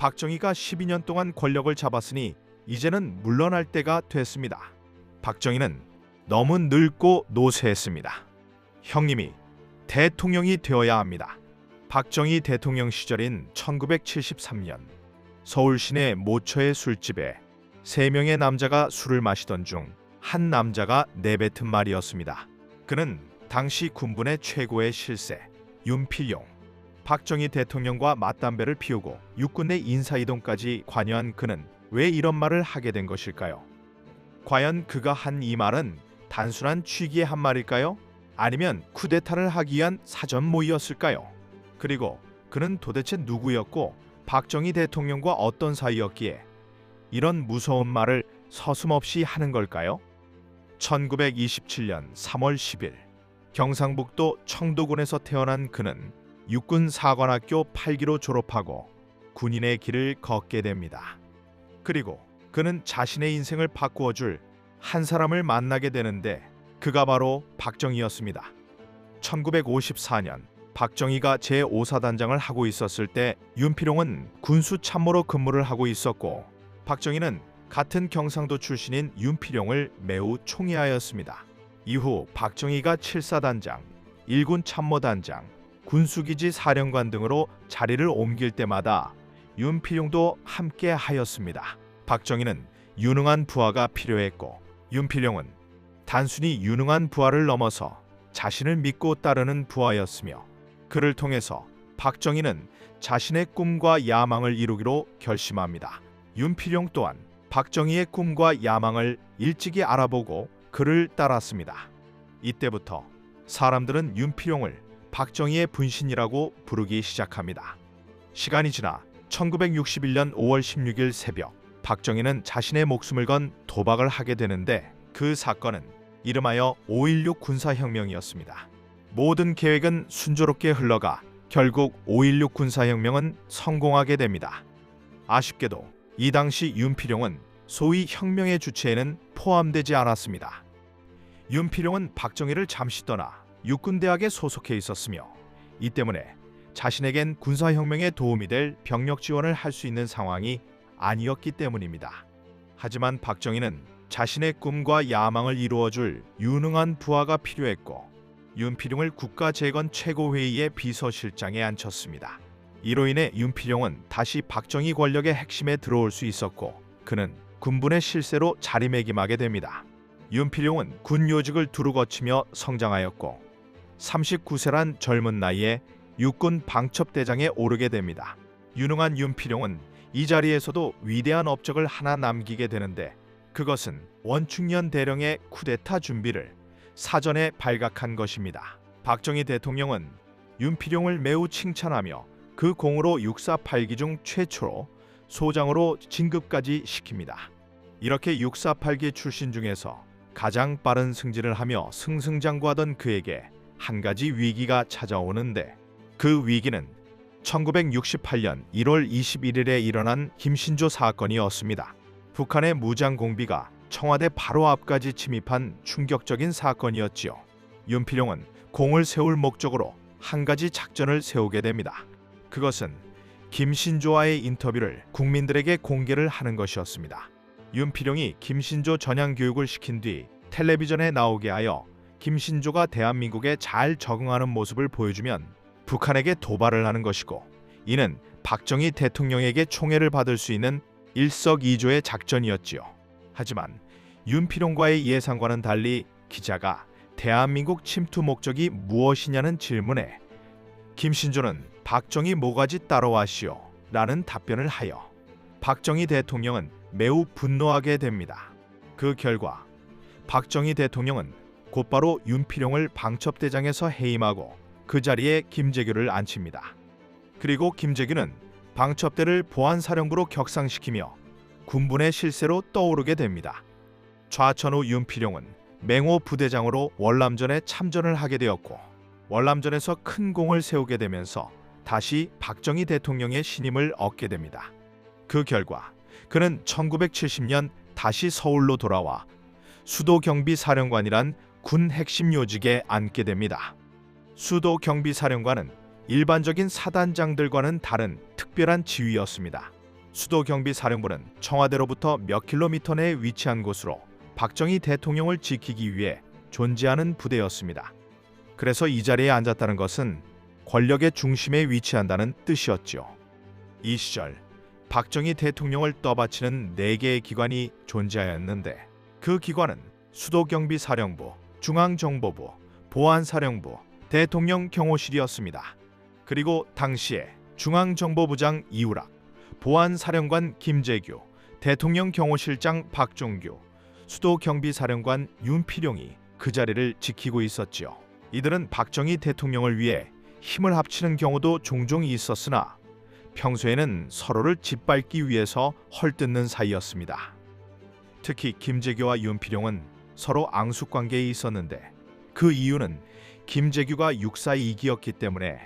박정희가 12년 동안 권력을 잡았으니 이제는 물러날 때가 됐습니다. 박정희는 너무 늙고 노쇠했습니다. 형님이 대통령이 되어야 합니다. 박정희 대통령 시절인 1973년 서울 시내 모처의 술집에 세 명의 남자가 술을 마시던 중 한 남자가 내뱉은 말이었습니다. 그는 당시 군분의 최고의 실세 윤필용 박정희 대통령과 맞담배를 피우고 육군 내 인사이동까지 관여한 그는 왜 이런 말을 하게 된 것일까요? 과연 그가 한 이 말은 단순한 취기의 한 말일까요? 아니면 쿠데타를 하기 위한 사전 모의였을까요? 그리고 그는 도대체 누구였고 박정희 대통령과 어떤 사이였기에 이런 무서운 말을 서슴없이 하는 걸까요? 1927년 3월 10일 경상북도 청도군에서 태어난 그는 육군 사관학교 8기로 졸업하고 군인의 길을 걷게 됩니다. 그리고 그는 자신의 인생을 바꾸어 줄 한 사람을 만나게 되는데 그가 바로 박정희였습니다. 1954년 박정희가 제5사단장을 하고 있었을 때 윤필용은 군수 참모로 근무를 하고 있었고 박정희는 같은 경상도 출신인 윤필용을 매우 총애하였습니다. 이후 박정희가 7사단장, 1군 참모단장, 군수기지 사령관 등으로 자리를 옮길 때마다 윤필용도 함께 하였습니다. 박정희는 유능한 부하가 필요했고 윤필용은 단순히 유능한 부하를 넘어서 자신을 믿고 따르는 부하였으며 그를 통해서 박정희는 자신의 꿈과 야망을 이루기로 결심합니다. 윤필용 또한 박정희의 꿈과 야망을 일찍이 알아보고 그를 따랐습니다. 이때부터 사람들은 윤필용을 박정희의 분신이라고 부르기 시작합니다. 시간이 지나 1961년 5월 16일 새벽 박정희는 자신의 목숨을 건 도박을 하게 되는데 그 사건은 이름하여 5.16 군사혁명이었습니다. 모든 계획은 순조롭게 흘러가 결국 5.16 군사혁명은 성공하게 됩니다. 아쉽게도 이 당시 윤필용은 소위 혁명의 주체에는 포함되지 않았습니다. 윤필용은 박정희를 잠시 떠나 육군대학에 소속해 있었으며 이 때문에 자신에겐 군사혁명에 도움이 될 병력 지원을 할 수 있는 상황이 아니었기 때문입니다. 하지만 박정희는 자신의 꿈과 야망을 이루어줄 유능한 부하가 필요했고 윤필용을 국가재건 최고회의의 비서실장에 앉혔습니다. 이로 인해 윤필용은 다시 박정희 권력의 핵심에 들어올 수 있었고 그는 군분의 실세로 자리매김하게 됩니다. 윤필용은 군 요직을 두루 거치며 성장하였고 39세란 젊은 나이에 육군 방첩대장에 오르게 됩니다. 유능한 윤필용은 이 자리에서도 위대한 업적을 하나 남기게 되는데 그것은 원충년 대령의 쿠데타 준비를 사전에 발각한 것입니다. 박정희 대통령은 윤필용을 매우 칭찬하며 그 공으로 648기 중 최초로 소장으로 진급까지 시킵니다. 이렇게 648기 출신 중에서 가장 빠른 승진을 하며 승승장구하던 그에게 한 가지 위기가 찾아오는데 그 위기는 1968년 1월 21일에 일어난 김신조 사건이었습니다. 북한의 무장 공비가 청와대 바로 앞까지 침입한 충격적인 사건이었지요. 윤필용은 공을 세울 목적으로 한 가지 작전을 세우게 됩니다. 그것은 김신조와의 인터뷰를 국민들에게 공개를 하는 것이었습니다. 윤필용이 김신조 전향 교육을 시킨 뒤 텔레비전에 나오게 하여 김신조가 대한민국에 잘 적응하는 모습을 보여주면 북한에게 도발을 하는 것이고 이는 박정희 대통령에게 총애를 받을 수 있는 일석이조의 작전이었지요. 하지만 윤필용과의 예상과는 달리 기자가 대한민국 침투 목적이 무엇이냐는 질문에 김신조는 박정희 모가지 따라와시오 라는 답변을 하여 박정희 대통령은 매우 분노하게 됩니다. 그 결과 박정희 대통령은 곧바로 윤필용을 방첩대장에서 해임하고 그 자리에 김재규를 앉힙니다. 그리고 김재규는 방첩대를 보안사령부로 격상시키며 군분의 실세로 떠오르게 됩니다. 좌천 후 윤필용은 맹호 부대장으로 월남전에 참전을 하게 되었고 월남전에서 큰 공을 세우게 되면서 다시 박정희 대통령의 신임을 얻게 됩니다. 그 결과 그는 1970년 다시 서울로 돌아와 수도 경비 사령관이란 군 핵심 요직에 앉게 됩니다. 수도 경비 사령관은 일반적인 사단장들과는 다른 특별한 지위였습니다. 수도 경비 사령부는 청와대로부터 몇 킬로미터 내에 위치한 곳으로 박정희 대통령을 지키기 위해 존재하는 부대였습니다. 그래서 이 자리에 앉았다는 것은 권력의 중심에 위치한다는 뜻이었죠. 이 시절 박정희 대통령을 떠받치는 네 개의 기관이 존재하였는데 그 기관은 수도경비사령부, 중앙정보부, 보안사령부, 대통령 경호실이었습니다. 그리고 당시에 중앙정보부장 이우락, 보안사령관 김재규, 대통령 경호실장 박종규, 수도경비사령관 윤필용이 그 자리를 지키고 있었지요. 이들은 박정희 대통령을 위해 힘을 합치는 경우도 종종 있었으나 평소에는 서로를 짓밟기 위해서 헐뜯는 사이였습니다. 특히 김재규와 윤필용은 서로 앙숙 관계에 있었는데 그 이유는 김재규가 육사 2기였기 때문에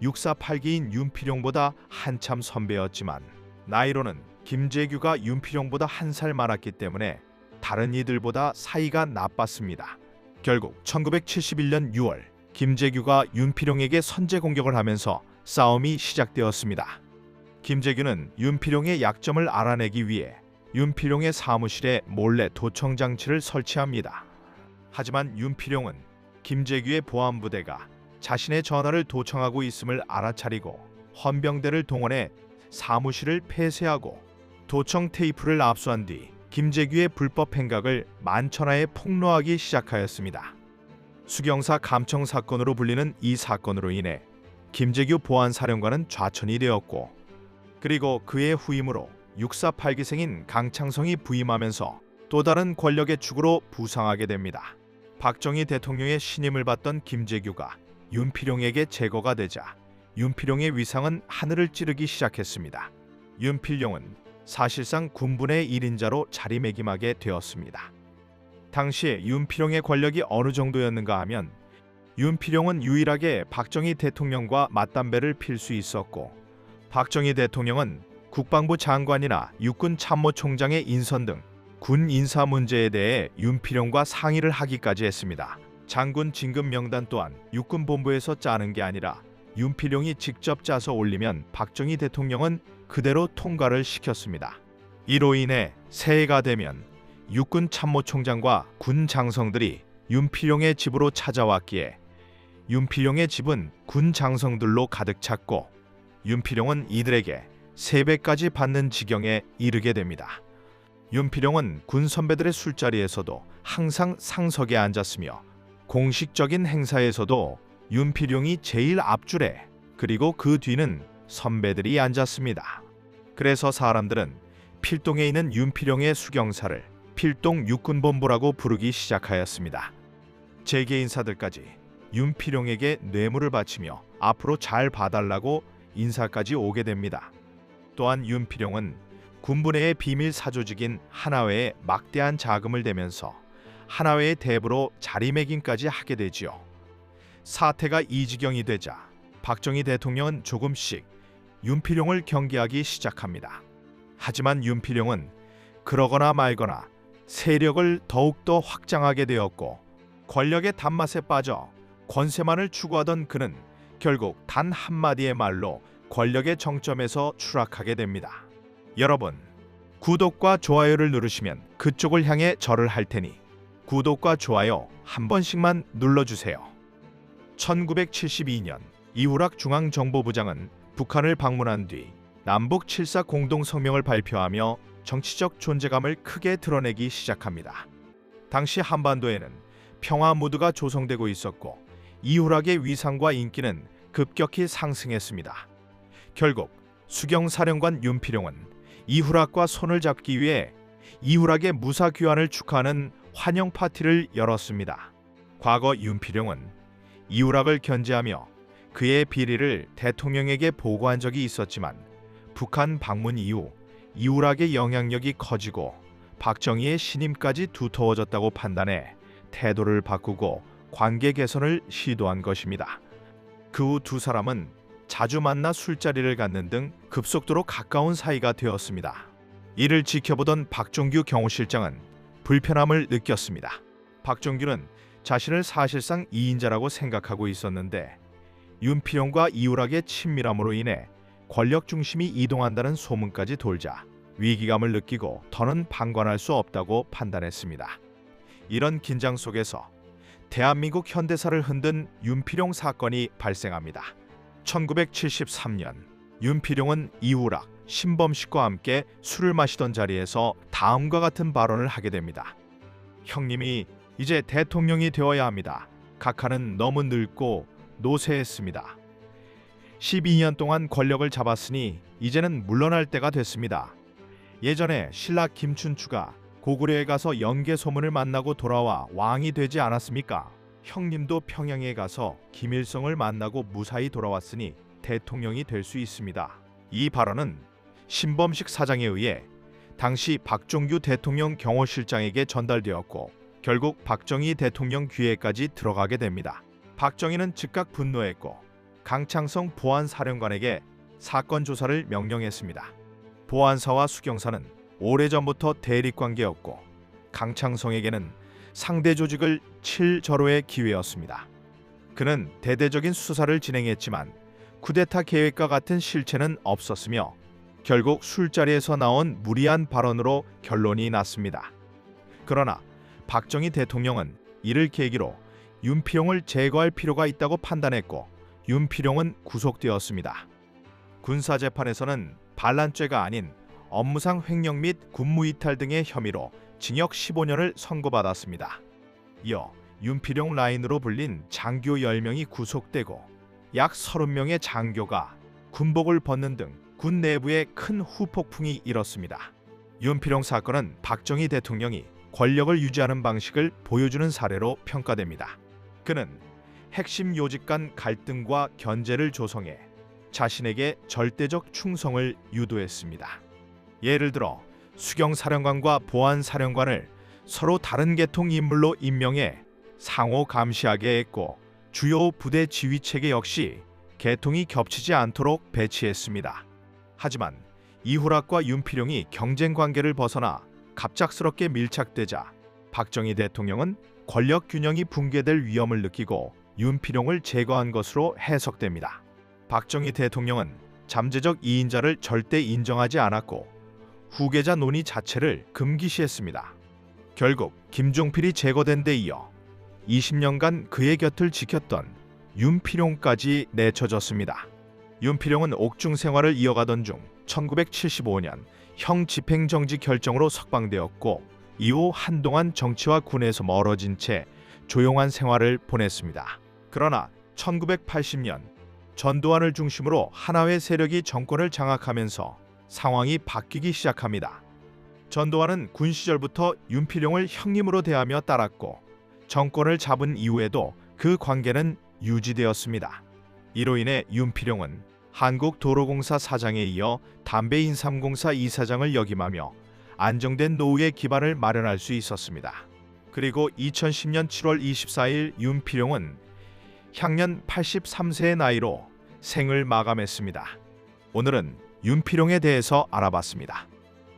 육사 8기인 윤필용보다 한참 선배였지만 나이로는 김재규가 윤필용보다 한 살 많았기 때문에 다른 이들보다 사이가 나빴습니다. 결국 1971년 6월 김재규가 윤필용에게 선제 공격을 하면서 싸움이 시작되었습니다. 김재규는 윤필용의 약점을 알아내기 위해 윤필용의 사무실에 몰래 도청 장치를 설치합니다. 하지만 윤필용은 김재규의 보안 부대가 자신의 전화를 도청하고 있음을 알아차리고 헌병대를 동원해 사무실을 폐쇄하고 도청 테이프를 압수한 뒤 김재규의 불법 행각을 만천하에 폭로하기 시작하였습니다. 수경사 감청 사건으로 불리는 이 사건으로 인해 김재규 보안사령관은 좌천이 되었고 그리고 그의 후임으로 육사 8기생인 강창성이 부임하면서 또 다른 권력의 축으로 부상하게 됩니다. 박정희 대통령의 신임을 받던 김재규가 윤필용에게 제거가 되자 윤필용의 위상은 하늘을 찌르기 시작했습니다. 윤필용은 사실상 군분의 1인자로 자리매김하게 되었습니다. 당시에 윤필용의 권력이 어느 정도였는가 하면 윤필용은 유일하게 박정희 대통령과 맞담배를 필 수 있었고 박정희 대통령은 국방부 장관이나 육군 참모총장의 인선 등 군 인사 문제에 대해 윤필용과 상의를 하기까지 했습니다. 장군 진급 명단 또한 육군 본부에서 짜는 게 아니라 윤필용이 직접 짜서 올리면 박정희 대통령은 그대로 통과를 시켰습니다. 이로 인해 새해가 되면 육군 참모총장과 군 장성들이 윤필용의 집으로 찾아왔기에 윤필용의 집은 군 장성들로 가득 찼고 윤필용은 이들에게 세배까지 받는 지경에 이르게 됩니다. 윤필용은 군 선배들의 술자리에서도 항상 상석에 앉았으며 공식적인 행사에서도 윤필용이 제일 앞줄에 그리고 그 뒤는 선배들이 앉았습니다. 그래서 사람들은 필동에 있는 윤필용의 수경사를 필동 육군본부라고 부르기 시작하였습니다. 재계 인사들까지 윤필용에게 뇌물을 바치며 앞으로 잘 봐달라고 인사까지 오게 됩니다. 또한 윤필용은 군부 내의 비밀 사조직인 하나회에 막대한 자금을 대면서 하나회의 대부로 자리매김까지 하게 되지요. 사태가 이 지경이 되자 박정희 대통령은 조금씩 윤필용을 경계하기 시작합니다. 하지만 윤필용은 그러거나 말거나 세력을 더욱더 확장하게 되었고 권력의 단맛에 빠져 권세만을 추구하던 그는 결국 단 한마디의 말로 권력의 정점에서 추락하게 됩니다. 여러분, 구독과 좋아요를 누르시면 그쪽을 향해 절을 할 테니 구독과 좋아요 한 번씩만 눌러주세요. 1972년 이후락 중앙정보부장은 북한을 방문한 뒤 남북 7사 공동성명을 발표하며 정치적 존재감을 크게 드러내기 시작합니다. 당시 한반도에는 평화 무드가 조성되고 있었고 이후락의 위상과 인기는 급격히 상승했습니다. 결국 수경사령관 윤필용은 이후락과 손을 잡기 위해 이후락의 무사 귀환을 축하하는 환영 파티를 열었습니다. 과거 윤필용은 이후락을 견제하며 그의 비리를 대통령에게 보고한 적이 있었지만 북한 방문 이후 이후락의 영향력이 커지고 박정희의 신임까지 두터워졌다고 판단해 태도를 바꾸고 관계 개선을 시도한 것입니다. 그 후 두 사람은 자주 만나 술자리를 갖는 등 급속도로 가까운 사이가 되었습니다. 이를 지켜보던 박종규 경호실장은 불편함을 느꼈습니다. 박종규는 자신을 사실상 2인자라고 생각하고 있었는데 윤필용과 이우락의 친밀함으로 인해 권력 중심이 이동한다는 소문까지 돌자 위기감을 느끼고 더는 방관할 수 없다고 판단했습니다. 이런 긴장 속에서 대한민국 현대사를 흔든 윤필용 사건이 발생합니다. 1973년 윤필용은 이우락, 신범식과 함께 술을 마시던 자리에서 다음과 같은 발언을 하게 됩니다. 형님이 이제 대통령이 되어야 합니다. 각하는 너무 늙고 노쇠했습니다. 12년 동안 권력을 잡았으니 이제는 물러날 때가 됐습니다. 예전에 신라 김춘추가 고구려에 가서 연개 소문을 만나고 돌아와 왕이 되지 않았습니까? 형님도 평양에 가서 김일성을 만나고 무사히 돌아왔으니 대통령이 될 수 있습니다. 이 발언은 신범식 사장에 의해 당시 박종규 대통령 경호실장에게 전달되었고 결국 박정희 대통령 귀에까지 들어가게 됩니다. 박정희는 즉각 분노했고 강창성 보안사령관에게 사건 조사를 명령했습니다. 보안사와 수경사는 오래전부터 대립 관계였고 강창성에게는 상대 조직을 칠 절호의 기회였습니다. 그는 대대적인 수사를 진행했지만 쿠데타 계획과 같은 실체는 없었으며 결국 술자리에서 나온 무리한 발언으로 결론이 났습니다. 그러나 박정희 대통령은 이를 계기로 윤필용을 제거할 필요가 있다고 판단했고 윤필용은 구속되었습니다. 군사 재판에서는 반란죄가 아닌 업무상 횡령 및 군무 이탈 등의 혐의로 징역 15년을 선고받았습니다. 이어 윤필용 라인으로 불린 장교 10명이 구속되고 약 30명의 장교가 군복을 벗는 등 군 내부에 큰 후폭풍이 일었습니다. 윤필용 사건은 박정희 대통령이 권력을 유지하는 방식을 보여주는 사례로 평가됩니다. 그는 핵심 요직 간 갈등과 견제를 조성해 자신에게 절대적 충성을 유도했습니다. 예를 들어 수경 사령관과 보안 사령관을 서로 다른 계통 인물로 임명해 상호 감시하게 했고 주요 부대 지휘 체계 역시 계통이 겹치지 않도록 배치했습니다. 하지만 이후락과 윤필용이 경쟁 관계를 벗어나 갑작스럽게 밀착되자 박정희 대통령은 권력 균형이 붕괴될 위험을 느끼고 윤필용을 제거한 것으로 해석됩니다. 박정희 대통령은 잠재적 이인자를 절대 인정하지 않았고 후계자 논의 자체를 금기시했습니다. 결국 김종필이 제거된 데 이어 20년간 그의 곁을 지켰던 윤필용까지 내쳐졌습니다. 윤필용은 옥중 생활을 이어가던 중 1975년 형 집행정지 결정으로 석방되었고 이후 한동안 정치와 군에서 멀어진 채 조용한 생활을 보냈습니다. 그러나 1980년 전두환을 중심으로 하나회 세력이 정권을 장악하면서 상황이 바뀌기 시작합니다. 전두환은 군 시절부터 윤필용을 형님으로 대하며 따랐고 정권을 잡은 이후에도 그 관계는 유지되었습니다. 이로 인해 윤필용은 한국도로공사 사장에 이어 담배인삼공사 이사장을 역임하며 안정된 노후의 기반을 마련할 수 있었습니다. 그리고 2010년 7월 24일 윤필용은 향년 83세의 나이로 생을 마감했습니다. 오늘은 윤필용에 대해서 알아봤습니다.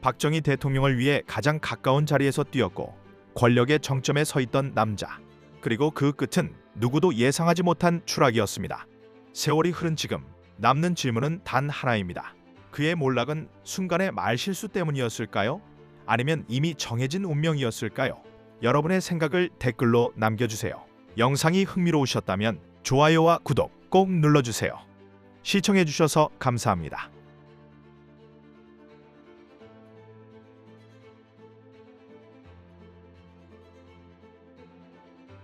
박정희 대통령을 위해 가장 가까운 자리에서 뛰었고 권력의 정점에 서 있던 남자. 그리고 그 끝은 누구도 예상하지 못한 추락이었습니다. 세월이 흐른 지금 남는 질문은 단 하나입니다. 그의 몰락은 순간의 말실수 때문이었을까요? 아니면 이미 정해진 운명이었을까요? 여러분의 생각을 댓글로 남겨주세요. 영상이 흥미로우셨다면 좋아요와 구독 꼭 눌러주세요. 시청해주셔서 감사합니다.